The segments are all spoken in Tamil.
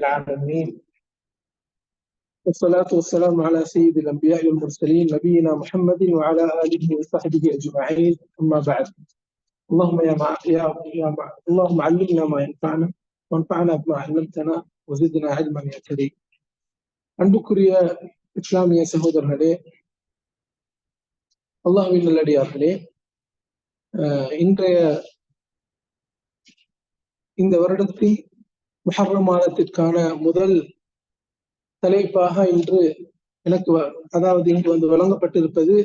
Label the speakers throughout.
Speaker 1: العالمين والصلاة والسلام على سيد الأنبياء والمرسلين نبينا محمد وعلى آله وصحبه أجمعين أما بعد اللهم يا مع... يا يا مع... اللهم علمنا ما ينفعنا وانفعنا بما علمتنا وزدنا علما يا كريم அன்புக்குரிய இஸ்லாமிய சகோதரர்களே அல்லாஹ்வின் நல்லடியார்களே அஹ் இன்றைய இந்த வருடத்தின் முஹர்ரம் மாதத்திற்கான முதல் தலைப்பாக இன்று எனக்கு வ- அதாவது இங்கு வந்து வழங்கப்பட்டிருப்பது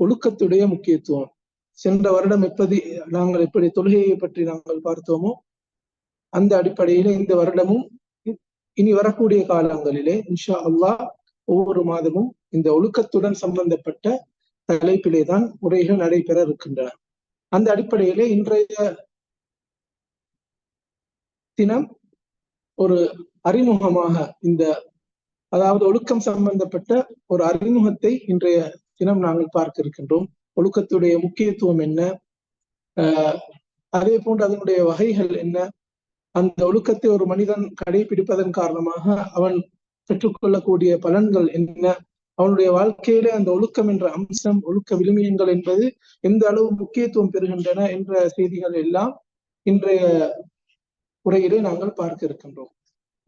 Speaker 1: ஒழுக்கத்துடைய முக்கியத்துவம். சென்ற வருடம் எப்படி நாங்கள் எப்படி தொழுகையை பற்றி நாங்கள் பார்த்தோமோ அந்த அடிப்படையில இந்த வருடமும் இனி வரக்கூடிய காலங்களிலே இன்ஷா அல்லாஹ் ஒவ்வொரு மாதமும் இந்த ஒழுக்கத்துடன் சம்பந்தப்பட்ட தலைப்பிலே தான் உரைகள் நடைபெற இருக்கின்றன. அந்த அடிப்படையிலே இன்றைய தினம் ஒரு அறிமுகமாக இந்த அதாவது ஒழுக்கம் சம்பந்தப்பட்ட ஒரு அறிமுகத்தை இன்றைய தினம் நாங்கள் பார்க்க இருக்கின்றோம். ஒழுக்கத்துடைய முக்கியத்துவம் என்ன? ஆஹ் அதே போன்று அதனுடைய வகைகள் என்ன? அந்த ஒழுக்கத்தை ஒரு மனிதன் கடைபிடிப்பதன் காரணமாக அவன் பெற்றுக்கொள்ளக்கூடிய பலன்கள் என்ன? அவனுடைய வாழ்க்கையில அந்த ஒழுக்கம் என்ற அம்சம் ஒழுக்க விழுமியங்கள் என்பது எந்த அளவு முக்கியத்துவம் பெறுகின்றன என்ற செய்திகள் எல்லாம் இன்றைய உரையிலே நாங்கள் பார்க்க இருக்கின்றோம்.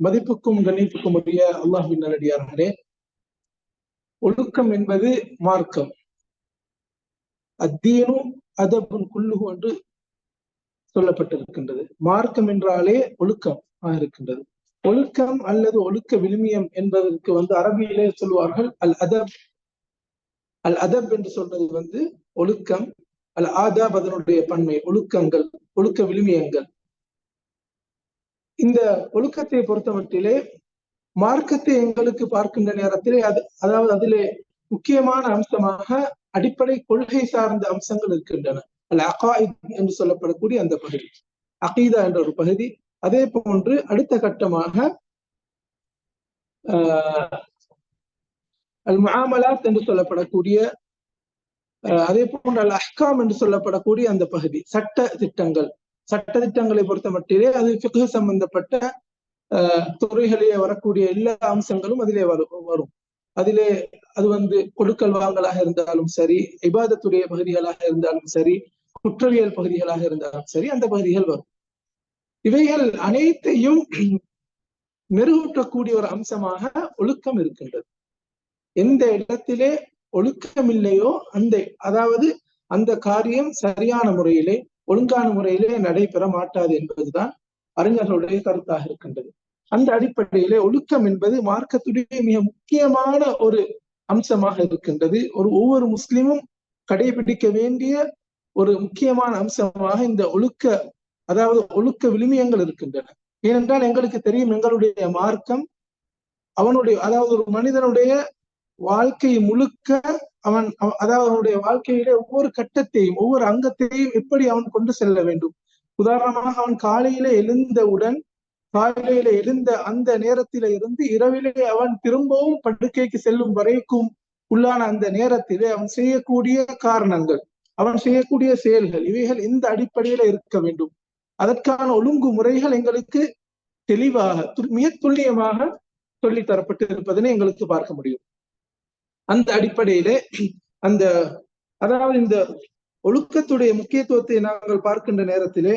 Speaker 1: மதிப்புக்கும் கண்ணியத்துக்கும் உரிய அல்லாஹின் நல்லடியார்களே ஒழுக்கம் என்பது மார்க்கம். அத்தீனும் அதபுன் குல்லுகு என்று சொல்லப்பட்டிருக்கின்றது. மார்க்கம் என்றாலே ஒழுக்கம் இருக்கின்றது. ஒழுக்கம் அல்லது ஒழுக்க விழுமியம் என்பதற்கு வந்து அரபியிலே சொல்வார்கள் அல் அதப். அல் அதப் என்று சொல்றது வந்து ஒழுக்கம் அல் ஆதாப் அதனுடைய பன்மை ஒழுக்கங்கள் ஒழுக்க விழுமியங்கள். இந்த ஒழுக்கத்தை பொறுத்தமட்டிலே மார்க்கத்தை எங்களுக்கு பார்க்கின்ற நேரத்திலே அது அதாவது அதிலே முக்கியமான அம்சமாக அடிப்படை கொள்கை சார்ந்த அம்சங்கள் இருக்கின்றன. அல்ல அகாயித் என்று சொல்லப்படக்கூடிய அந்த பகுதி. அகீதா என்ற ஒரு பகுதி. அதே போன்று அடுத்த கட்டமாக ஆஹ் அல் என்று சொல்லப்படக்கூடிய அதே போன்று அல் அஹ்காம் என்று சொல்லப்படக்கூடிய அந்த பகுதி. சட்ட திட்டங்கள். சட்ட திட்டங்களை பொறுத்த மட்டிலே அது ஃபிக்ஹ் சம்பந்தப்பட்ட துறைகளிலே வரக்கூடிய எல்லா அம்சங்களும் அதிலே வரும் வரும். அதிலே அது வந்து கொடுக்கல் வாங்கலாக இருந்தாலும் சரி இபாதத்துடைய பகுதிகளாக இருந்தாலும் சரி குற்றவியல் பகுதிகளாக இருந்தாலும் சரி அந்த பகுதிகள் வரும். இவைகள் அனைத்தையும் மெருகூட்டக்கூடிய ஒரு அம்சமாக ஒழுக்கம் இருக்கின்றது. எந்த இடத்திலே ஒழுக்கம் இல்லையோ அந்த அதாவது அந்த காரியம் சரியான முறையிலே ஒழுங்கான முறையிலே நடைபெற மாட்டாது என்பதுதான் அறிஞர்களுடைய கருத்தாக இருக்கின்றது. அந்த அடிப்படையிலே ஒழுக்கம் என்பது மார்க்கத்துடைய மிக முக்கியமான ஒரு அம்சமாக இருக்கின்றது. ஒரு ஒவ்வொரு முஸ்லிமும் கடைபிடிக்க வேண்டிய ஒரு முக்கியமான அம்சமாக இந்த ஒழுக்க அதாவது ஒழுக்க விழுமியங்கள் இருக்கின்றன. ஏனென்றால் எங்களுக்கு தெரியும் எங்களுடைய மார்க்கம் அவனுடைய அதாவது ஒரு மனிதனுடைய வாழ்க்கை முழுக்க அவன் அதாவது அவனுடைய வாழ்க்கையிலே ஒவ்வொரு கட்டத்தையும் ஒவ்வொரு அங்கத்தையும் எப்படி அவன் கொண்டு செல்ல வேண்டும்? உதாரணமாக அவன் காலையிலே எழுந்தவுடன் காலையில எழுந்த அந்த நேரத்தில இருந்து இரவிலே அவன் திரும்பவும் படுக்கைக்கு செல்லும் வரைக்கும் உள்ளான அந்த நேரத்திலே அவன் செய்யக்கூடிய காரணங்கள் அவன் செய்யக்கூடிய செயல்கள் இவைகள் இந்த அடிப்படையில இருக்க வேண்டும்? அதற்கான ஒழுங்கு முறைகள் எங்களுக்கு தெளிவாக து- மிக துல்லியமாக சொல்லித் தரப்பட்டு இருப்பதனை எங்களுக்கு பார்க்க முடியும். அந்த அடிப்படையிலே அந்த அதாவது இந்த ஒழுக்கத்துடைய முக்கியத்துவத்தை நாங்கள் பார்க்கின்ற நேரத்திலே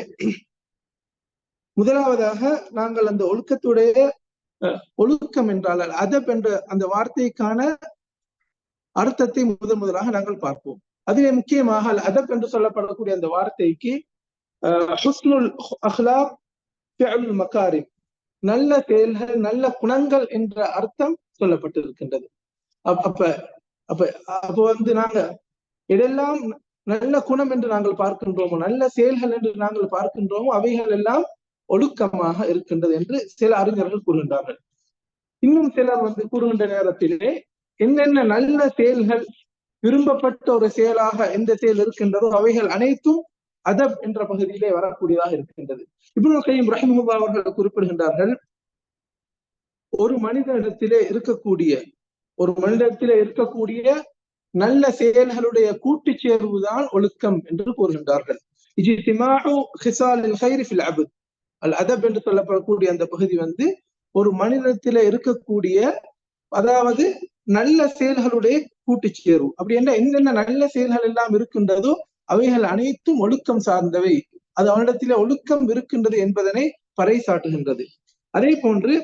Speaker 1: முதலாவதாக நாங்கள் அந்த ஒழுக்கத்துடைய ஒழுக்கம் என்றால் அதப் என்ற அந்த வார்த்தைக்கான அர்த்தத்தை முதன் முதலாக நாங்கள் பார்ப்போம். அதிலே முக்கியமாக அதப் என்று சொல்லப்படக்கூடிய அந்த வார்த்தைக்கு அஹ், ஹுஸ்னுல் அஹ்லாப் மக்காரி நல்ல செயல்கள் நல்ல குணங்கள் என்ற அர்த்தம் சொல்லப்பட்டிருக்கின்றது. அப்ப அப்ப அப்ப வந்து நாங்க எதெல்லாம் நல்ல குணம் என்று நாங்கள் பார்க்கின்றோமோ நல்ல செயல்கள் என்று நாங்கள் பார்க்கின்றோமோ அவைகள் எல்லாம் ஒழுக்கமாக இருக்கின்றது என்று சில அறிஞர்கள் கூறுகின்றார்கள். இன்னும் சிலர் வந்து கூறுகின்ற நேரத்திலே என்னென்ன நல்ல செயல்கள் விரும்பப்பட்ட ஒரு செயலாக எந்த செயல் இருக்கின்றதோ அவைகள் அனைத்தும் அதப் என்ற பகுதியிலே வரக்கூடியதாக இருக்கின்றது. இப்னு கையும் ரஹிமுல்லா அவர்கள் குறிப்பிடுகின்றார்கள் ஒரு மனிதனிடத்திலே இருக்கக்கூடிய ஒரு மனிதத்தில் இருக்கக்கூடிய நல்ல செயல்களுடைய கூட்டுச் சேர்வுதான் ஒழுக்கம் என்று கூறுகின்றார்கள். அல் அதப் என்று சொல்லப்படக்கூடிய அந்த பகுதி வந்து ஒரு மனிதத்தில இருக்கக்கூடிய அதாவது நல்ல செயல்களுடைய கூட்டு சேர்வு. அப்படி என்ன என்னென்ன நல்ல செயல்கள் எல்லாம் இருக்கின்றதோ அவைகள் அனைத்தும் ஒழுக்கம் சார்ந்தவை. அது அவனிடத்திலே ஒழுக்கம் இருக்கின்றது என்பதனை பறைசாட்டுகின்றது. அதே போன்று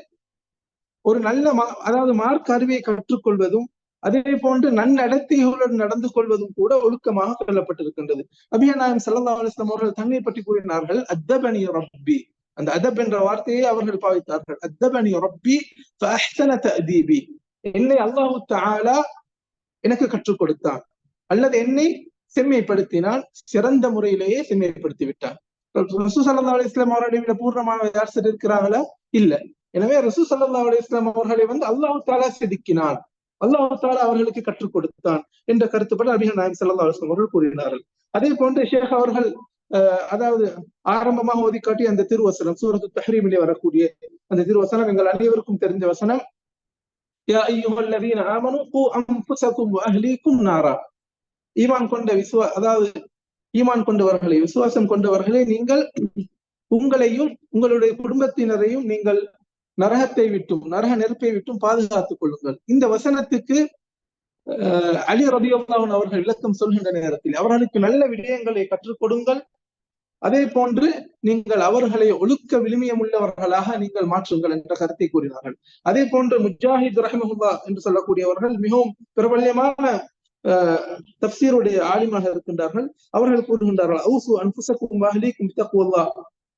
Speaker 1: ஒரு நல்ல அதாவது மார்க் அறிவை கற்றுக்கொள்வதும் அதே போன்று நன்னடத்தைகளுடன் நடந்து கொள்வதும் கூட ஒழுக்கமாக சொல்லப்பட்டிருக்கின்றது அபியா நாயம் சல்லா அலிஸ்லாம் அவர்கள் தன்னை பற்றி கூறினார்கள் அத்தபனி ரப்பி. அந்த அதப் என்ற வார்த்தையை அவர்கள் பாவித்தார்கள். அத்தபனி ரப்பி தஅதீபி. என்னை அல்லாஹு தாலா எனக்கு கற்றுக் கொடுத்தான் அல்லது என்னை செம்மைப்படுத்தினால் சிறந்த முறையிலேயே செம்மைப்படுத்தி விட்டான் ரசூ சல்லா அலிஸ்லாம் அவர்களை பூர்ணமான யார் சார் இருக்கிறாங்களா இல்ல. எனவே ரசூ சல்லா அலிஸ்லாம் அவர்களை வந்து அல்லாஹு தாலா செதுக்கினான். அல்லாஹு தாலா அவர்களுக்கு கற்றுக் கொடுத்தான் என்ற கருத்துப்பட அபிகள் நாயம் சல்லா அலுவலாம் அவர்கள் கூறினார்கள். அதே போன்று ஷேக் அவர்கள் அதாவது ஆரம்பமாக ஒதுக்காட்டி அந்த திருவசனம் சூரத்து தஹ்ரீமிலே வரக்கூடிய அந்த திருவசனம் எங்கள் அனைவருக்கும் தெரிஞ்ச வசனம் யா ஐயுஹல்லதீன ஆமனு கூ நாரா. ஈமான் கொண்ட விசுவா அதாவது ஈமான் கொண்டவர்களை விசுவாசம் கொண்டவர்களே நீங்கள் உங்களையும் உங்களுடைய குடும்பத்தினரையும் நீங்கள் நரகத்தை விட்டும் நரக நெருப்பை விட்டும் பாதுகாத்துக் கொள்ளுங்கள். இந்த வசனத்துக்கு அலி ரபியுல்லாவன் அவர்கள் விளக்கம் சொல்கின்ற நேரத்தில் அவர்களுக்கு நல்ல விடயங்களை கற்றுக் கொடுங்கள். அதே போன்று நீங்கள் அவர்களை ஒழுக்க விழுமியம் உள்ளவர்களாக நீங்கள் மாற்றுங்கள் என்ற கருத்தை கூறினார்கள். அதே போன்று முஜாஹித் ரஹமஹுல்லா என்று சொல்லக்கூடியவர்கள் மிகவும் பிரபல்யமான தப்சீருடைய ஆலிமாக இருக்கின்றார்கள். அவர்கள் கூறுகின்றார்கள் அவுசு அன்புசக்கும் வாஹலிக்கும் தக்குவல்லா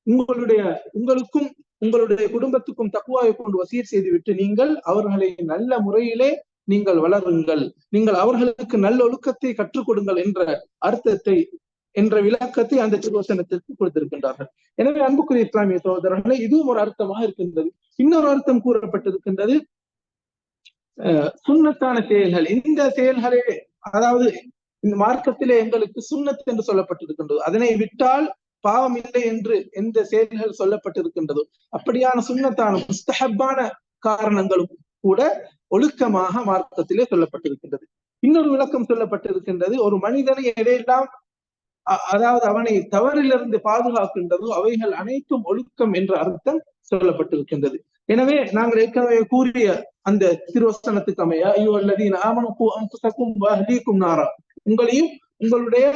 Speaker 1: உங்களுடைய உங்களுக்கும் உங்களுடைய குடும்பத்துக்கும் தக்குவாவை கொண்டு வசீர் செய்துவிட்டு நீங்கள் அவர்களை நல்ல முறையிலே நீங்கள் வளருங்கள். நீங்கள் அவர்களுக்கு நல்ல ஒழுக்கத்தை கற்றுக் கொடுங்கள் என்ற அர்த்தத்தை என்ற விளக்கத்தை அந்த திருவசனத்திற்கு கொடுத்திருக்கின்றார்கள். எனவே அன்புக்குரிய இஸ்லாமிய சகோதரர்களே இதுவும் ஒரு அர்த்தமாக இருக்கின்றது. இன்னொரு அர்த்தம் கூறப்பட்டிருக்கின்றது. சுண்ணத்தான செயல்கள். இந்த செயல்களே அதாவது இந்த மார்க்கத்திலே எங்களுக்கு சுண்ணத் என்று சொல்லப்பட்டிருக்கின்றது. அதனை விட்டால் பாவம் இல்லை என்று எந்த செயல்கள் சொல்லப்பட்டிருக்கின்றதோ. அப்படியான சுண்ணத்தான முஸ்தஹப்பான காரணங்களும் கூட ஒழுக்கமாக மார்க்கத்திலே சொல்லப்பட்டிருக்கின்றது. இன்னொரு விளக்கம் சொல்லப்பட்டிருக்கின்றது ஒரு மனிதனை எதையெல்லாம் அதாவது அவனை தவறிலிருந்து பாதுகாக்கின்றதோ அவைகள் அனைத்தும் ஒழுக்கம் என்ற அர்த்தம் சொல்லப்பட்டிருக்கின்றது. எனவே நாங்கள் ஏற்கனவே கூறிய அந்த திருவசனத்துக்கு அமைய ஐயோ அல்லது நாமனுக்கும் நாரா. உங்களையும் உங்களுடைய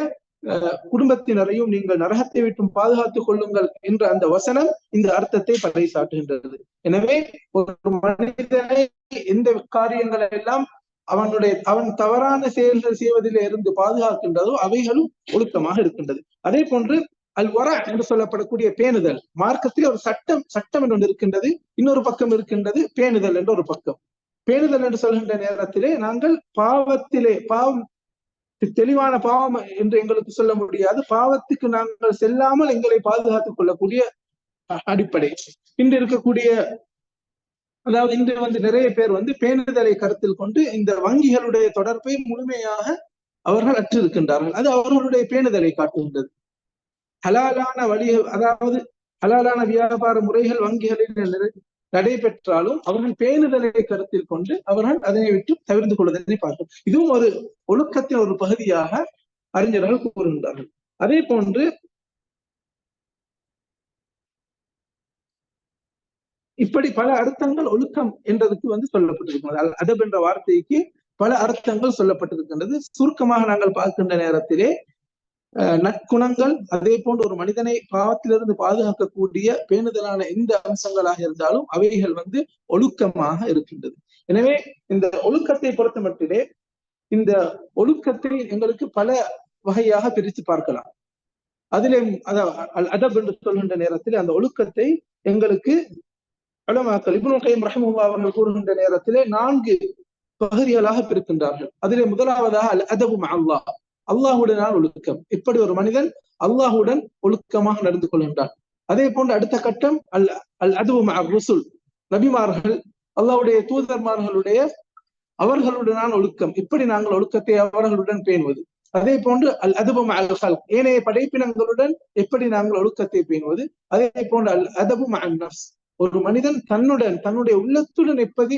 Speaker 1: குடும்பத்தினரையும் நீங்கள் நரகத்தை விட்டும் பாதுகாத்துக் கொள்ளுங்கள் என்ற அந்த வசனம் இந்த அர்த்தத்தை பறைசாட்டுகின்றது எனவே ஒரு மனிதனை எந்த காரியங்களை எல்லாம் அவனுடைய அவன் தவறான செயல்கள் செய்வதில் இருந்து பாதுகாக்கின்றதோ அவைகளும் ஒழுக்கமாக இருக்கின்றது. அதே போன்று அல் வர என்று சொல்லப்படக்கூடிய பேணுதல். மார்க்கத்தில் ஒரு சட்டம் சட்டம் என்று ஒன்று இருக்கின்றது இன்னொரு பக்கம் இருக்கின்றது பேணுதல் என்ற ஒரு பக்கம். பேணுதல் என்று சொல்கின்ற நேரத்திலே நாங்கள் பாவத்திலே பாவம் தெளிவான பாவம் என்று எங்களுக்கு சொல்ல முடியாது. பாவத்துக்கு நாங்கள் செல்லாமல் எங்களை பாதுகாத்துக் கொள்ளக்கூடிய அடிப்படை. இன்று இருக்கக்கூடிய அதாவது இன்று வந்து நிறைய பேர் வந்து பேணுதலை கருத்தில் கொண்டு இந்த வங்கிகளுடைய தொடர்பை முழுமையாக அவர்கள் அற்றிருக்கின்றார்கள். அது அவர்களுடைய பேணுதலை காட்டுகின்றது. ஹலாலான வழிகள் அதாவது ஹலாலான வியாபார முறைகள் வங்கிகளில் நடைபெற்றாலும் அவர்கள் பேணுதலை கருத்தில் கொண்டு அவர்கள் அதனை விட்டு தவிர்த்து கொள்வதனை பார்க்கும் இதுவும் ஒரு ஒழுக்கத்தின் ஒரு பகுதியாக அறிஞர்கள் கூறுகின்றார்கள். அதே போன்று இப்படி பல அர்த்தங்கள் ஒழுக்கம் என்றதுக்கு வந்து சொல்லப்பட்டிருக்கிறது அதப் என்ற வார்த்தைக்கு பல அர்த்தங்கள் சொல்லப்பட்டிருக்கின்றது. சுருக்கமாக நாங்கள் பார்க்கின்ற நேரத்திலே நற்குணங்கள் அதே போன்று ஒரு மனிதனை பாவத்திலிருந்து பாதுகாக்கக்கூடிய பேணுதலான எந்த அம்சங்களாக இருந்தாலும் அவைகள் வந்து ஒழுக்கமாக இருக்கின்றது. எனவே இந்த ஒழுக்கத்தை பொறுத்த மட்டிலே இந்த ஒழுக்கத்தை எங்களுக்கு பல வகையாக பிரித்து பார்க்கலாம். அதிலே அதப் என்று சொல்கின்ற நேரத்தில் அந்த ஒழுக்கத்தை எங்களுக்கு அலமாக்கல் இப்னு கையம் ரஹமுல்லா அவர்கள் கூறுகின்ற நேரத்திலே நான்கு பகுதிகளாக பிரிக்கின்றார்கள். அதிலே முதலாவதாக அல் அதபு அல்லாஹ். அல்லாஹுடனான ஒழுக்கம். இப்படி ஒரு மனிதன் அல்லாஹுடன் ஒழுக்கமாக நடந்து கொள்கின்றான். அதே போன்று அடுத்த கட்டம் அல் அல் அதுவும் ருசுல். நபிமார்கள் அல்லாவுடைய தூதர்மார்களுடைய அவர்களுடனான ஒழுக்கம். இப்படி நாங்கள் ஒழுக்கத்தை அவர்களுடன் பேணுவது. அதே போன்று அல் அதுபு அல் ஹல் ஏனைய படைப்பினங்களுடன் எப்படி நாங்கள் ஒழுக்கத்தை பேணுவது? அதே போன்று அல் அதபு நப்ஸ் ஒரு மனிதன் தன்னுடன் தன்னுடைய உள்ளத்துடன் எப்படி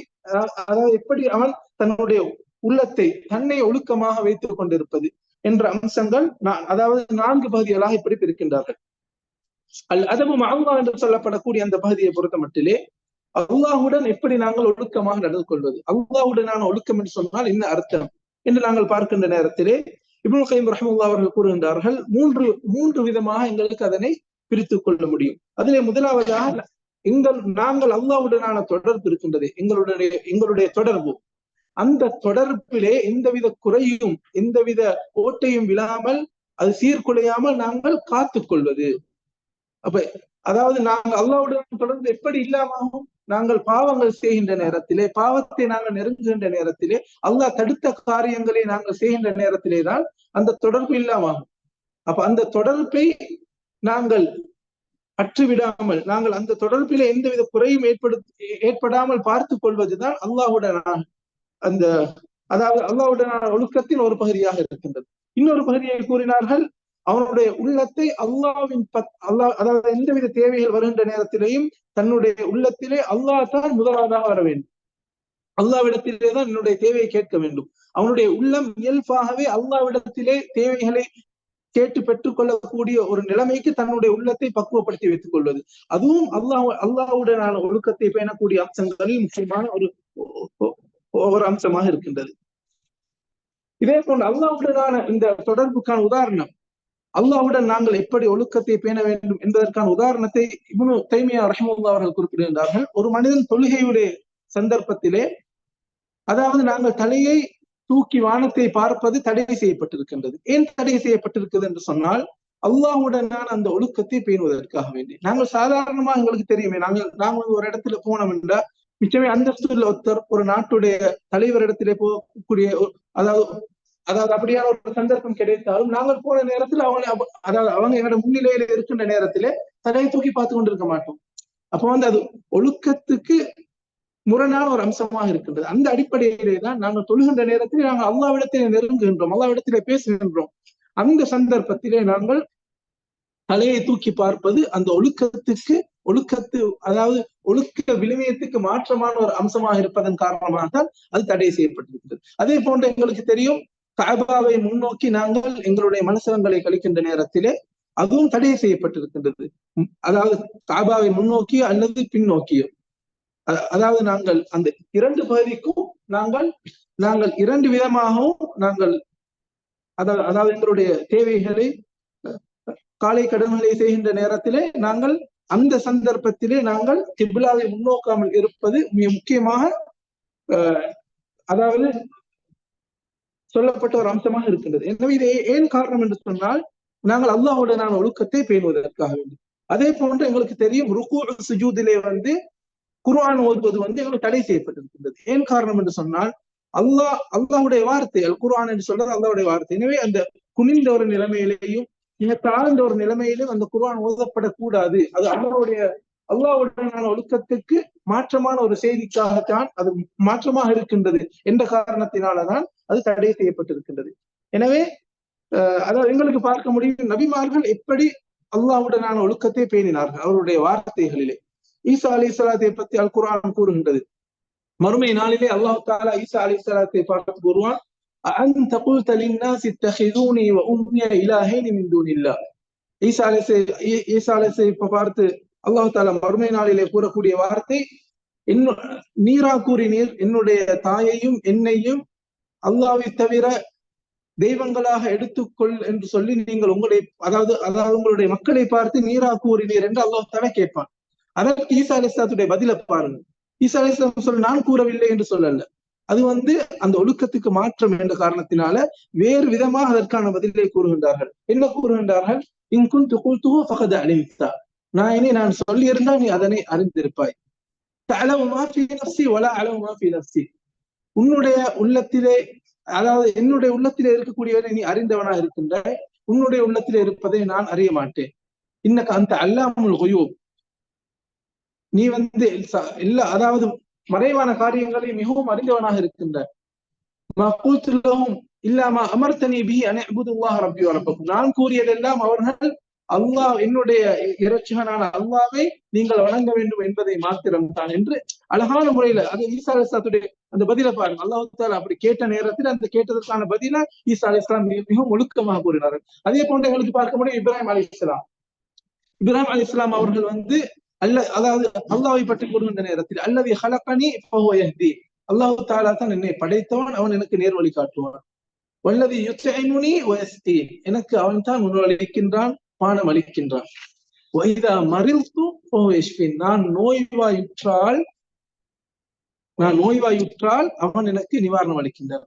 Speaker 1: அதாவது எப்படி அவன் தன்னுடைய உள்ளத்தை தன்னை ஒழுக்கமாக வைத்துக் கொண்டிருப்பது? என்ற அம்சங்கள் அதாவது நான்கு பகுதிகளாக இப்படி பிரிக்கின்றார்கள். அல் அதபு மாவுகா என்று சொல்லப்படக்கூடிய அந்த பகுதியை பொறுத்த மட்டிலே அவுகாவுடன் எப்படி நாங்கள் ஒழுக்கமாக நடந்து கொள்வது அவுகாவுடனான ஒழுக்கம் என்று சொன்னால் என்ன அர்த்தம்? என்று நாங்கள் பார்க்கின்ற நேரத்திலே இப்னு கைம் ரஹமுல்லா அவர்கள் கூறுகின்றார்கள் மூன்று மூன்று விதமாக எங்களுக்கு அதனை பிரித்துக் கொள்ள முடியும். அதிலே முதலாவதாக எங்கள் நாங்கள் அல்லாவுடனான தொடர்பு இருக்கின்றது. எங்களுடைய எங்களுடைய தொடர்பு. அந்த தொடர்பிலே எந்தவித குறையும் எந்தவித ஓட்டையும் விழாமல் அது சீர்குலையாமல் நாங்கள் காத்துக் கொள்வது அப்ப அதாவது நாங்கள் அல்லாவுடன் தொடர்ந்து எப்படி இல்லாமலும் நாங்கள் பாவங்கள் செய்கின்ற நேரத்திலே பாவத்தை நாங்கள் நெருங்குகின்ற நேரத்திலே அல்லாஹ் தடுத்த காரியங்களை நாங்கள் செய்கின்ற நேரத்திலே தான் அந்த தொடர்பு இல்லாமாகும் அப்ப அந்த தொடர்பை நாங்கள் அற்றுவிடாமல் நாங்கள் அந்த தொடர்பிலே எந்தவித குறையும் ஏற்படு ஏற்படாமல் பார்த்து கொள்வதுதான் அல்லாஹுடனான அந்த அதாவது அல்லாஹுடனான ஒழுக்கத்தின் ஒரு பகுதியாக இருக்கின்றது. இன்னொரு பகுதியை கூறினார்கள் அவனுடைய உள்ளத்தை அல்லாவின் பத் அல்லாஹ் அதாவது எந்தவித தேவைகள் வருகின்ற நேரத்திலேயும் தன்னுடைய உள்ளத்திலே அல்லாஹ் தான் முதலாவதாக வர வேண்டும். அல்லாவிடத்திலே தான் என்னுடைய தேவையை கேட்க வேண்டும். அவனுடைய உள்ளம் இயல்பாகவே அல்லாவிடத்திலே தேவைகளை கேட்டு பெற்றுக்கொள்ளக்கூடிய ஒரு நிலைமைக்கு தன்னுடைய உள்ளத்தை பக்குவப்படுத்தி வைத்துக் கொள்வது. அதுவும் அல்லாஹ் அல்லாவுடனான ஒழுக்கத்தை பேணக்கூடிய அம்சங்களில் முக்கியமான ஒரு ஒரு அம்சமாக இருக்கின்றது. இதே போன்று அல்லாவுடனான இந்த தொடர்புக்கான உதாரணம். அல்லாவுடன் நாங்கள் எப்படி ஒழுக்கத்தை பேண வேண்டும் என்பதற்கான உதாரணத்தை இவனு தைமியா ரஹமுல்லா அவர்கள் குறிப்பிடுகின்றார்கள். ஒரு மனிதன் தொழுகையுடைய சந்தர்ப்பத்திலே அதாவது நாங்கள் தலையை தூக்கி வானத்தை பார்ப்பது தடை செய்யப்பட்டிருக்கின்றது. ஏன் தடை செய்யப்பட்டிருக்கிறது என்று சொன்னால் அல்லாஹுடனான அந்த ஒழுக்கத்தை பேணுவதற்காக வேண்டி. நாங்கள் சாதாரணமா எங்களுக்கு தெரியுமே நாங்கள் நாங்கள் ஒரு இடத்துல போனோம் என்றால் மிச்சமே அந்தஸ்துல ஒருத்தர் ஒரு நாட்டுடைய தலைவரிடத்திலே போகக்கூடிய அதாவது அதாவது அப்படியான ஒரு சந்தர்ப்பம் கிடைத்தாலும் நாங்கள் போன நேரத்தில் அவங்க அதாவது அவங்க என்னோட முன்னிலையில இருக்கின்ற நேரத்திலே தலையை தூக்கி பார்த்து கொண்டிருக்க மாட்டோம். அப்போ வந்து அது ஒழுக்கத்துக்கு முரணான ஒரு அம்சமாக இருக்கின்றது. அந்த அடிப்படையிலே தான் நாங்கள் தொழுகின்ற நேரத்தில் நாங்கள் அல்லாவிடத்திலே நெருங்குகின்றோம் அல்லாவிடத்திலே பேசுகின்றோம். அந்த சந்தர்ப்பத்திலே நாங்கள் தலையை தூக்கி பார்ப்பது அந்த ஒழுக்கத்துக்கு ஒழுக்கத்து அதாவது ஒழுக்க விளிமயத்துக்கு மாற்றமான ஒரு அம்சமாக இருப்பதன் காரணமாக தான் அது தடை செய்யப்பட்டிருக்கிறது. அதே போன்று எங்களுக்கு தெரியும் காபாவை முன்னோக்கி நாங்கள் எங்களுடைய மனசலங்களை கழிக்கின்ற நேரத்திலே அதுவும் தடை செய்யப்பட்டிருக்கின்றது. அதாவது காபாவை முன்னோக்கியோ அல்லது பின்னோக்கியோ. அதாவது நாங்கள் அந்த இரண்டு பகுதிக்கும் நாங்கள் நாங்கள் இரண்டு விதமாகவும் நாங்கள் அதாவது அதாவது எங்களுடைய தேவைகளை காலை கடன்களை செய்கின்ற நேரத்திலே நாங்கள் அந்த சந்தர்ப்பத்திலே நாங்கள் திபிலாவை முன்னோக்காமல் இருப்பது மிக முக்கியமாக அதாவது சொல்லப்பட்ட ஒரு அம்சமாக இருக்கின்றது. எனவே இதை ஏன் காரணம் என்று சொன்னால் நாங்கள் அல்லாஹுடனான ஒழுக்கத்தை பேணுவதற்காக வேண்டும் அதே போன்று எங்களுக்கு தெரியும் ருக்கு சுஜூதிலே வந்து குர்ஆன் ஓதுவது வந்து எங்களுக்கு தடை செய்யப்பட்டிருக்கின்றது. ஏன் காரணம் என்று சொன்னால் அல்லாஹ் அல்லாஹுடைய வார்த்தை அல் குர்ஆன் என்று சொல்றது அல்லாவுடைய வார்த்தை. எனவே அந்த குனிந்த ஒரு நிலைமையிலேயும் மிக தாழ்ந்த ஒரு நிலைமையிலும் அந்த குர்ஆன் ஓதப்படக்கூடாது. அது அல்லாவுடைய அல்லாவுடனான ஒழுக்கத்துக்கு மாற்றமான ஒரு செய்திக்காகத்தான் அது மாற்றமாக இருக்கின்றது என்ற காரணத்தினாலதான் அது தடை செய்யப்பட்டிருக்கின்றது. எனவே அதாவது எங்களுக்கு பார்க்க முடியும் நபிமார்கள் எப்படி அல்லாவுடனான ஒழுக்கத்தை பேணினார்கள் அவருடைய வார்த்தைகளிலே. ஈசா அலி சலாத்தை பத்தி அல் குரான் கூறுகின்றது. மறுமை நாளிலே அல்லாஹு தாலா ஈசா அலி சலாத்தை பார்த்து கூறுவான் أنت قلت للناس اتخذوني وأمي إلهين من دون الله ஈசா அலிசை ஈசா அலிசை இப்ப பார்த்து அல்லாஹு தாலா மறுமை நாளிலே கூறக்கூடிய வார்த்தை என்ன நீரா கூறினீர் என்னுடைய தாயையும் என்னையும் அல்லாவை தவிர தெய்வங்களாக எடுத்துக்கொள் என்று சொல்லி நீங்கள் உங்களுடைய அதாவது அதாவது உங்களுடைய மக்களை பார்த்து நீரா கூறினீர் என்று அல்லாஹ் தலை கேட்பான் அதற்கு ஈசா அலிஸ்லாத்துடைய பதில பாருங்க ஈசா அலிஸ்லாம் சொல்ல நான் கூறவில்லை என்று சொல்லல அது வந்து அந்த ஒழுக்கத்துக்கு மாற்றம் என்ற காரணத்தினால வேறு விதமாக அதற்கான பதிலை கூறுகின்றார்கள். என்ன கூறுகின்றார்கள்? இன்குன் துகுல்துகு பகத அழிவித்தா நான் இனி நான் சொல்லியிருந்தா நீ அதனை அறிந்திருப்பாய். அளவு மாஃபி நப்சி வல அளவு மாஃபி நப்சி உன்னுடைய உள்ளத்திலே அதாவது என்னுடைய உள்ளத்திலே இருக்கக்கூடியவரை நீ அறிந்தவனா இருக்கின்ற உன்னுடைய உள்ளத்திலே இருப்பதை நான் அறிய மாட்டேன். இன்னக்கு அந்த அல்லாமுல் குயூப். நீ வந்து எல்லா அதாவது மறைவான காரியங்களை மிகவும் அறிந்தவனாக இருக்கின்ற இல்லாம அமர்த்தனி பி அனைபுதுல்லாஹ் ரப்பி வரப்பக்கும் நான் கூறியதெல்லாம் அவர்கள் அல்லாஹ் என்னுடைய இறைச்சகனான அல்லாவை நீங்கள் வணங்க வேண்டும் என்பதை மாத்திரம் தான் என்று அழகான முறையில அது ஈசா அலிஸ்லாத்துடைய அந்த பதில பாருங்க. அல்லாஹால அப்படி கேட்ட நேரத்தில் அந்த கேட்டதற்கான பதில ஈசா அலி இஸ்லாம் மிகவும் ஒழுக்கமாக கூறினார்கள். அதே போன்று எங்களுக்கு பார்க்க முடியும் இப்ராஹிம் அலி இஸ்லாம் இப்ராஹிம் அலி இஸ்லாம் அவர்கள் வந்து அல்ல அதாவது அல்லாவை பற்றி கூறுகின்ற நேரத்தில் அல்லது ஹலக்கனி எஹ்தி அல்லாஹு தாலா தான் என்னை படைத்தவன் அவன் எனக்கு நேர் வழி காட்டுவான். வல்லது யுத்தைமுனி வயஸ்தி எனக்கு அவன் தான் உணவளிக்கின்றான் பானம் அளிக்கின்றான். வைதா மறித்து நான் நோய்வாயுற்றால் நான் நோய்வாயுற்றால் அவன் எனக்கு நிவாரணம் அளிக்கின்றான்.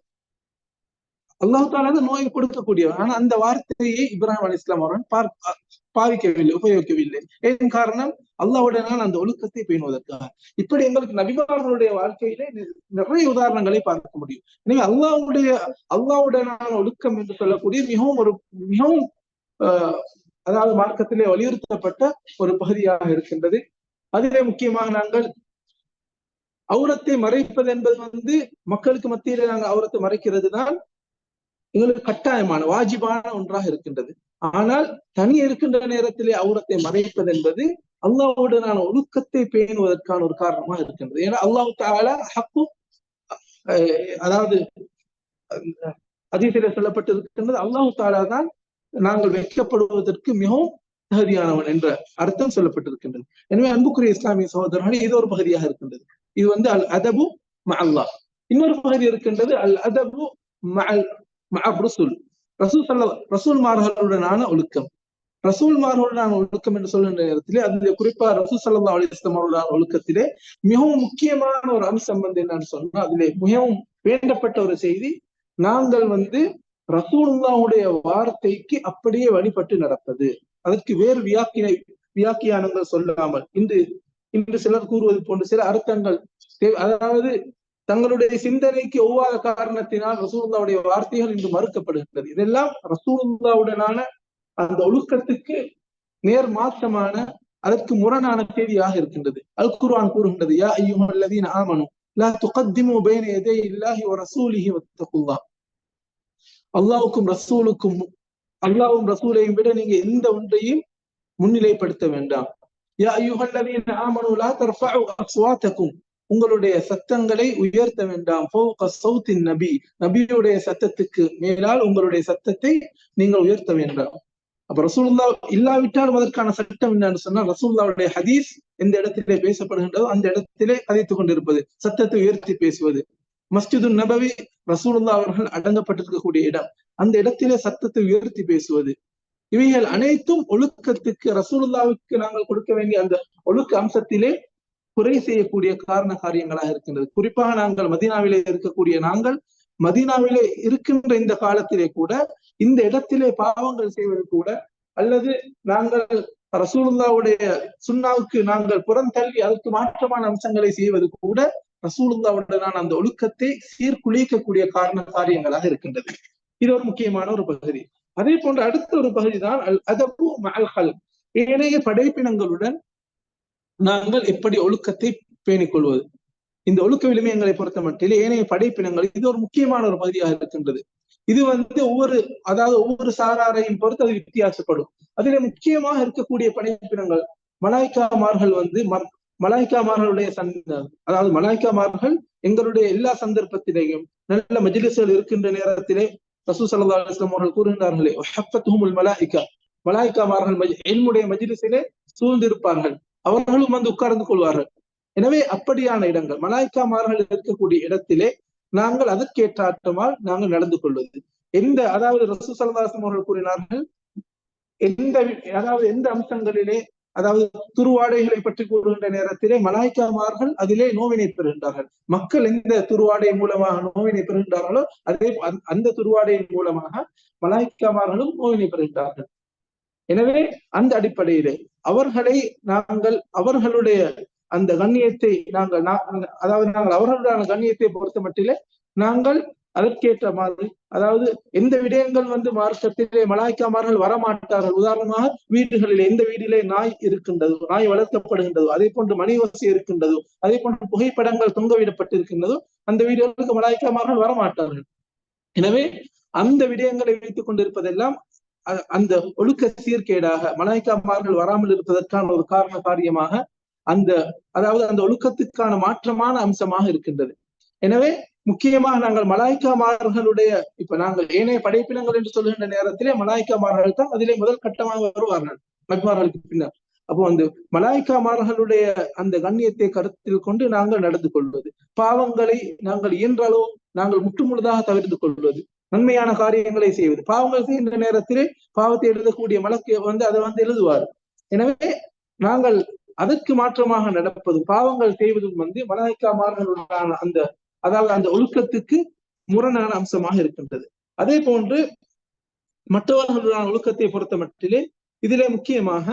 Speaker 1: அல்லாஹு தாலா நோய் கொடுக்கக்கூடியவன். ஆனா அந்த வார்த்தையை இப்ராஹிம் அலி இஸ்லாம் அவர்கள் பார்க்க பாவிக்கவில்லை உபயோகிக்கவில்லை. ஏன் காரணம்? அல்லாவுடனான அந்த ஒழுக்கத்தை பேணுவதற்காக. இப்படி எங்களுக்கு நபிமார்களுடைய வாழ்க்கையிலே நிறைய உதாரணங்களை பார்க்க முடியும். எனவே அல்லாவுடைய அல்லாவுடனான ஒழுக்கம் என்று சொல்லக்கூடிய மிகவும் ஒரு மிகவும் அதாவது மார்க்கத்திலே வலியுறுத்தப்பட்ட ஒரு பகுதியாக இருக்கின்றது. அதிலே முக்கியமாக நாங்கள் அவுரத்தை மறைப்பது என்பது வந்து மக்களுக்கு மத்தியிலே நாங்கள் அவுரத்தை மறைக்கிறது தான் எங்களுக்கு கட்டாயமான வாஜிபான ஒன்றாக இருக்கின்றது. ஆனால் தனி இருக்கின்ற நேரத்திலே அவுரத்தை மறைப்பது என்பது அல்லாவுடனான ஒழுக்கத்தை பேணுவதற்கான ஒரு காரணமாக இருக்கின்றது. ஏன்னா அல்லாஹு ஹக்கு அதாவது அதிசயில சொல்லப்பட்டு இருக்கின்றது அல்லாஹு தாலா தான் நாங்கள் வைக்கப்படுவதற்கு மிகவும் தகுதியானவன் என்ற அர்த்தம் சொல்லப்பட்டிருக்கின்றது. எனவே அன்புக்குரிய இஸ்லாமிய சகோதரர்களே இது ஒரு பகுதியாக இருக்கின்றது. இது வந்து அல் அதபு அல்லாஹ். இன்னொரு பகுதி இருக்கின்றது அல் அதபு ரசூல். ரசூல் சல்ல ரசூல்மார்களுடனான ஒழுக்கம். ரசூல்மார்களுடனான ஒழுக்கம் என்று சொல்லுகின்ற நேரத்திலே அதில் குறிப்பா ரசூல் சல்லா அலிஸ்லாம் ஒழுக்கத்திலே மிகவும் முக்கியமான ஒரு அம்சம் வந்து என்னன்னு சொன்னா அதிலே மிகவும் வேண்டப்பட்ட ஒரு செய்தி நாங்கள் வந்து ரசூல்லாவுடைய வார்த்தைக்கு அப்படியே வழிபட்டு நடப்பது. அதற்கு வேறு வியாக்கிய வியாக்கியானங்கள் சொல்லாமல் இன்று இன்று சிலர் கூறுவது போன்ற சில அர்த்தங்கள் அதாவது தங்களுடைய சிந்தனைக்கு ஒவ்வாத காரணத்தினால் ரசூல்லாவுடைய வார்த்தைகள் இன்று மறுக்கப்படுகின்றது. இதெல்லாம் ரசூல்லாவுடனான அந்த ஒழுக்கத்துக்கு நேர் மாற்றமான அதற்கு முரணான செய்தியாக இருக்கின்றது. அல் குர்ஆன் கூறுகின்றது யா ஐயுஹல்லதீன ஆமனு லா துகத்திமு பைன இல்லாஹி வ ரசூலிஹி ரசூலுக்கும் அல்லாவும் ரசூலையும் விட நீங்க எந்த ஒன்றையும் முன்னிலைப்படுத்த வேண்டாம். யா ஐயுஹல்லதீன ஆமனு லா தர்ஃபஉ அஸ்வாத்தகும் உங்களுடைய சத்தங்களை உயர்த்த வேண்டாம். சவுத்தின் நபி. நபியுடைய சத்தத்துக்கு மேலால் உங்களுடைய சத்தத்தை நீங்கள் உயர்த்த வேண்டாம். அப்ப ரசூல்லா இல்லாவிட்டாலும் அதற்கான சட்டம் என்னன்னு சொன்னா ரசூல்லாவுடைய ஹதீஸ் எந்த இடத்திலே பேசப்படுகின்றதோ அந்த இடத்திலே கதைத்துக் கொண்டிருப்பது. சத்தத்தை உயர்த்தி பேசுவது. மஸ்ஜிது நபவி ரசூலுல்லா அவர்கள் அடங்கப்பட்டிருக்கக்கூடிய இடம். அந்த இடத்திலே சத்தத்தை உயர்த்தி பேசுவது. இவைகள் அனைத்தும் ஒழுக்கத்துக்கு ரசூலுல்லாவுக்கு நாங்கள் கொடுக்க வேண்டிய அந்த ஒழுக்க அம்சத்திலே குறை செய்யக்கூடிய காரண காரியங்களாக இருக்கின்றது. குறிப்பாக நாங்கள் மதீனாவிலே இருக்கக்கூடிய நாங்கள் மதீனாவிலே இருக்கின்ற இந்த காலத்திலே கூட இந்த இடத்திலே பாவங்கள் செய்வது கூட அல்லது நாங்கள் ரசூலுல்லாவுடைய சுண்ணாவுக்கு நாங்கள் புறந்தள்ளி அதற்கு மாற்றமான அம்சங்களை செய்வது கூட ரசூலுல்லாவுடனான அந்த ஒழுக்கத்தை சீர்குலைக்கக்கூடிய காரண காரியங்களாக இருக்கின்றது. இது ஒரு முக்கியமான ஒரு பகுதி. அதே போன்ற அடுத்த ஒரு பகுதி தான் அல் அதபு மல்ஹல் ஏனைய படைப்பினங்களுடன் நாங்கள் எப்படி ஒழுக்கத்தை பேணிக் கொள்வது? இந்த ஒழுக்க விளிமயங்களை பொறுத்த மட்டில் ஏனைய படைப்பினங்கள் இது ஒரு முக்கியமான ஒரு பகுதியாக இருக்கின்றது. இது வந்து ஒவ்வொரு அதாவது ஒவ்வொரு சாராரையும் பொறுத்து அது வித்தியாசப்படும். அதிலே முக்கியமாக இருக்கக்கூடிய படைப்பினங்கள் மலாய்க்காமார்கள் வந்து மலாய்க்காமார்களுடைய சந்த அதாவது மலாய்க்காமார்கள் எங்களுடைய எல்லா சந்தர்ப்பத்திலேயும் நல்ல மஜிலிசுகள் இருக்கின்ற நேரத்திலே ரசூ சல்லா அலுவலம் அவர்கள் கூறுகின்றார்களே மலாய்க்கா. மலாய்க்காமார்கள் எல்முடைய மஜிலிசிலே சூழ்ந்திருப்பார்கள். அவர்களும் வந்து உட்கார்ந்து கொள்வார்கள். எனவே அப்படியான இடங்கள் மலாய்க்காமார்கள் இருக்கக்கூடிய இடத்திலே நாங்கள் அதற்கேற்றாட்டமால் நாங்கள் நடந்து கொள்வது. எந்த அதாவது ரசூ சல்லாசம் அவர்கள் கூறினார்கள் எந்த அதாவது எந்த அம்சங்களிலே அதாவது துருவாடைகளை பற்றி கூறுகின்ற நேரத்திலே மலாய்க்காமார்கள் அதிலே நோவினை பெறுகின்றார்கள். மக்கள் எந்த துருவாடை மூலமாக நோவினை பெறுகின்றார்களோ அதே அந்த துருவாடையின் மூலமாக மலாய்க்காமார்களும் நோவினை பெறுகின்றார்கள். எனவே அந்த அடிப்படையிலே அவர்களை நாங்கள் அவர்களுடைய அந்த கண்ணியத்தை நாங்கள் அதாவது நாங்கள் அவர்களுடைய கண்ணியத்தை பொறுத்த மட்டிலே நாங்கள் அதற்கேற்ற மாதிரி அதாவது எந்த விடயங்கள் வந்து மார்க்கத்திலே மலாய்க்காமார்கள் வரமாட்டார்கள். உதாரணமாக வீடுகளில் எந்த வீட்டிலே நாய் இருக்கின்றதோ நாய் வளர்க்கப்படுகின்றதோ அதே போன்று மணிவசி இருக்கின்றதோ அதே போன்று புகைப்படங்கள் தொங்கவிடப்பட்டிருக்கின்றதோ அந்த வீடுகளுக்கு மலாய்க்காமார்கள் வரமாட்டார்கள். எனவே அந்த விடயங்களை வைத்துக் கொண்டிருப்பதெல்லாம் அந்த ஒழுக்க சீர்கேடாக மலாய்க்காமார்கள் வராமல் இருப்பதற்கான ஒரு காரண காரியமாக அந்த அதாவது அந்த ஒழுக்கத்துக்கான மாற்றமான அம்சமாக இருக்கின்றது. எனவே முக்கியமாக நாங்கள் மலாய்க்காமார்களுடைய இப்ப நாங்கள் ஏனைய படைப்பினங்கள் என்று சொல்கின்ற நேரத்திலே மலாய்க்காமார்கள் தான் அதிலே முதல் கட்டமாக வருவார்கள் நபிமார்களுக்கு பின்னர். அப்போ அந்த மலாய்க்காமார்களுடைய அந்த கண்ணியத்தை கருத்தில் கொண்டு நாங்கள் நடந்து கொள்வது பாவங்களை நாங்கள் இயன்றாலோ நாங்கள் முற்றுமுழுதாக தவிர்த்து கொள்வது நன்மையான காரியங்களை செய்வது. பாவங்கள் செய்கின்ற நேரத்திலே பாவத்தை எழுதக்கூடிய மலக்கு வந்து அதை வந்து எழுதுவார். எனவே நாங்கள் அதற்கு மாற்றமாக நடப்பதும் பாவங்கள் செய்வதும் வந்து மலாய்க்காமார்களுடான அந்த அதாவது அந்த ஒழுக்கத்துக்கு முரணான அம்சமாக இருக்கின்றது. அதே போன்று மற்றவர்களுடனான ஒழுக்கத்தை பொறுத்த மட்டிலே இதிலே முக்கியமாக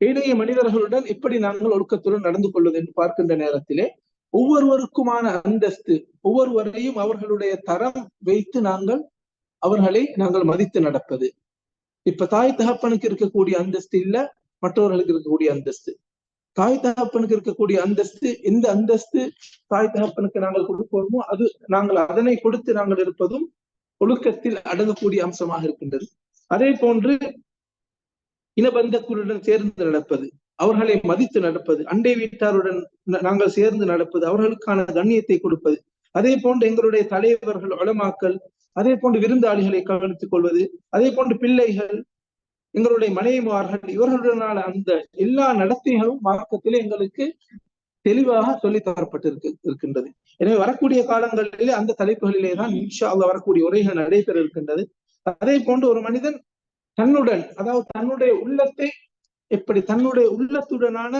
Speaker 1: ஏனைய மனிதர்களுடன் எப்படி நாங்கள் ஒழுக்கத்துடன் நடந்து கொள்வது என்று பார்க்கின்ற நேரத்திலே ஒவ்வொருவருக்குமான அந்தஸ்து ஒவ்வொருவரையும் அவர்களுடைய தரம் வைத்து நாங்கள் அவர்களை நாங்கள் மதித்து நடப்பது. இப்ப தாய் தகப்பனுக்கு இருக்கக்கூடிய அந்தஸ்து இல்ல மற்றவர்களுக்கு இருக்கக்கூடிய அந்தஸ்து. தாய் தகப்பனுக்கு இருக்கக்கூடிய அந்தஸ்து எந்த அந்தஸ்து தாய் தகப்பனுக்கு நாங்கள் கொடுப்போமோ அது நாங்கள் அதனை கொடுத்து நாங்கள் இருப்பதும் ஒழுக்கத்தில் அடங்கக்கூடிய அம்சமாக இருக்கின்றது. அதே போன்று இனபந்தக்குழுடன் சேர்ந்து நடப்பது அவர்களை மதித்து நடப்பது அண்டை வீட்டாருடன் நாங்கள் சேர்ந்து நடப்பது அவர்களுக்கான கண்ணியத்தை கொடுப்பது அதே போன்று எங்களுடைய தலைவர்கள் வளமாக்கல் அதே போன்று விருந்தாளிகளை கவனித்துக் கொள்வது அதே போன்று பிள்ளைகள் எங்களுடைய மனைவிமார்கள் இவர்களுடனான அந்த எல்லா நடத்தைகளும் மார்க்கத்தில் எங்களுக்கு தெளிவாக சொல்லி தரப்பட்டிருக்கு இருக்கின்றது. எனவே வரக்கூடிய காலங்களிலே அந்த தலைப்புகளிலே தான் இன்ஷா அல்லா வரக்கூடிய உரைகள் நடைபெற இருக்கின்றது. அதே போன்று ஒரு மனிதன் தன்னுடன் அதாவது தன்னுடைய உள்ளத்தை எப்படி தன்னுடைய உள்ளத்துடனான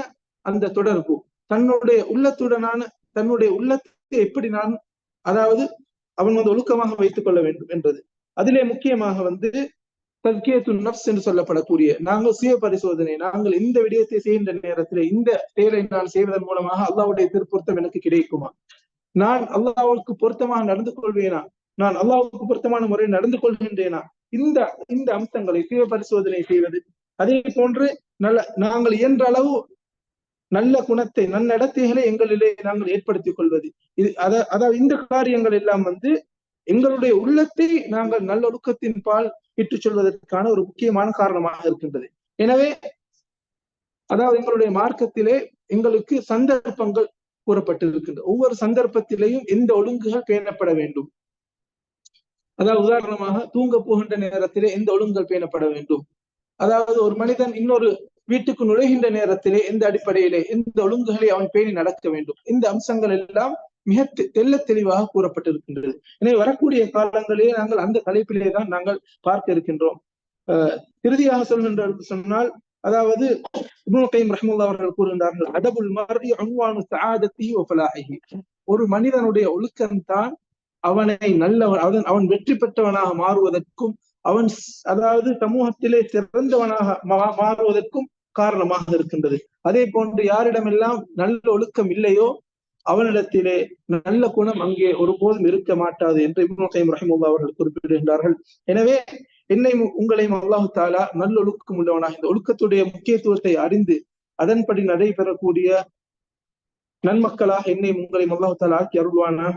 Speaker 1: அந்த தொடர்பு தன்னுடைய உள்ளத்துடனான தன்னுடைய உள்ளத்தை எப்படி நான் அதாவது அவன் வந்து ஒழுக்கமாக வைத்துக் கொள்ள வேண்டும் என்றது அதிலே முக்கியமாக வந்து தற்கேத்து நப்ஸ் என்று சொல்லப்படக்கூடிய நாங்கள் சுய பரிசோதனை நாங்கள் இந்த விடயத்தை செய்கின்ற நேரத்தில் இந்த செயலை நான் செய்வதன் மூலமாக அல்லாவுடைய திருப்பொருத்தம் எனக்கு கிடைக்குமா? நான் அல்லாவுக்கு பொருத்தமாக நடந்து கொள்வேனா? நான் அல்லாவுக்கு பொருத்தமான முறையில் நடந்து கொள்கின்றேனா? இந்த இந்த அம்சங்களை சுய பரிசோதனை செய்வது. அதே போன்று நல்ல நாங்கள் இயன்ற அளவு நல்ல குணத்தை நன்னடத்தைகளை எங்களிலே நாங்கள் ஏற்படுத்திக் கொள்வது. இது அத அதாவது இந்த காரியங்கள் எல்லாம் வந்து எங்களுடைய உள்ளத்தை நாங்கள் நல்லொழுக்கத்தின் பால் இட்டுச் சொல்வதற்கான ஒரு முக்கியமான காரணமாக இருக்கின்றது. எனவே அதாவது எங்களுடைய மார்க்கத்திலே எங்களுக்கு சந்தர்ப்பங்கள் கூறப்பட்டிருக்கின்றது ஒவ்வொரு சந்தர்ப்பத்திலேயும் எந்த ஒழுங்குகள் பேணப்பட வேண்டும்? அதாவது உதாரணமாக தூங்க போகின்ற நேரத்திலே எந்த ஒழுங்குகள் பேணப்பட வேண்டும்? அதாவது ஒரு மனிதன் இன்னொரு வீட்டுக்கு நுழைகின்ற நேரத்திலே எந்த அடிப்படையிலே எந்த ஒழுங்குகளை அவன் பேணி நடக்க வேண்டும்? இந்த அம்சங்கள் எல்லாம் மிக தெல்ல தெளிவாக கூறப்பட்டிருக்கின்றது. எனவே வரக்கூடிய காலங்களிலே நாங்கள் அந்த தலைப்பிலே தான் நாங்கள் பார்க்க இருக்கின்றோம். அஹ் இறுதியாக சொல்கின்ற சொன்னால் அதாவது இப்னு ரஹமுல்லா அவர்கள் கூறுகின்றார்கள் அடபுல் மர்இ உன்வானு சஆதத்தி வ ஃபலாஹிஹி ஒரு மனிதனுடைய ஒழுக்கம் தான் அவனை நல்லவன் அவன் அவன் வெற்றி பெற்றவனாக மாறுவதற்கும் அவன் அதாவது சமூகத்திலே சிறந்தவனாக மாறுவதற்கும் காரணமாக இருக்கின்றது. அதே போன்று யாரிடமெல்லாம் நல்ல ஒழுக்கம் இல்லையோ அவனிடத்திலே நல்ல குணம் அங்கே ஒருபோதும் இருக்க மாட்டாது என்று இப்னு ரஹிமுல்லா அவர்கள் குறிப்பிடுகின்றார்கள். எனவே என்னை உங்களையும் அல்லாஹு தாலா நல்லொழுக்கம் உள்ளவனாக இந்த ஒழுக்கத்துடைய முக்கியத்துவத்தை அறிந்து அதன்படி நடைபெறக்கூடிய நன்மக்களாக என்னை உங்களையும் அல்லாஹு தாலா ஆக்கி அருள்வானாக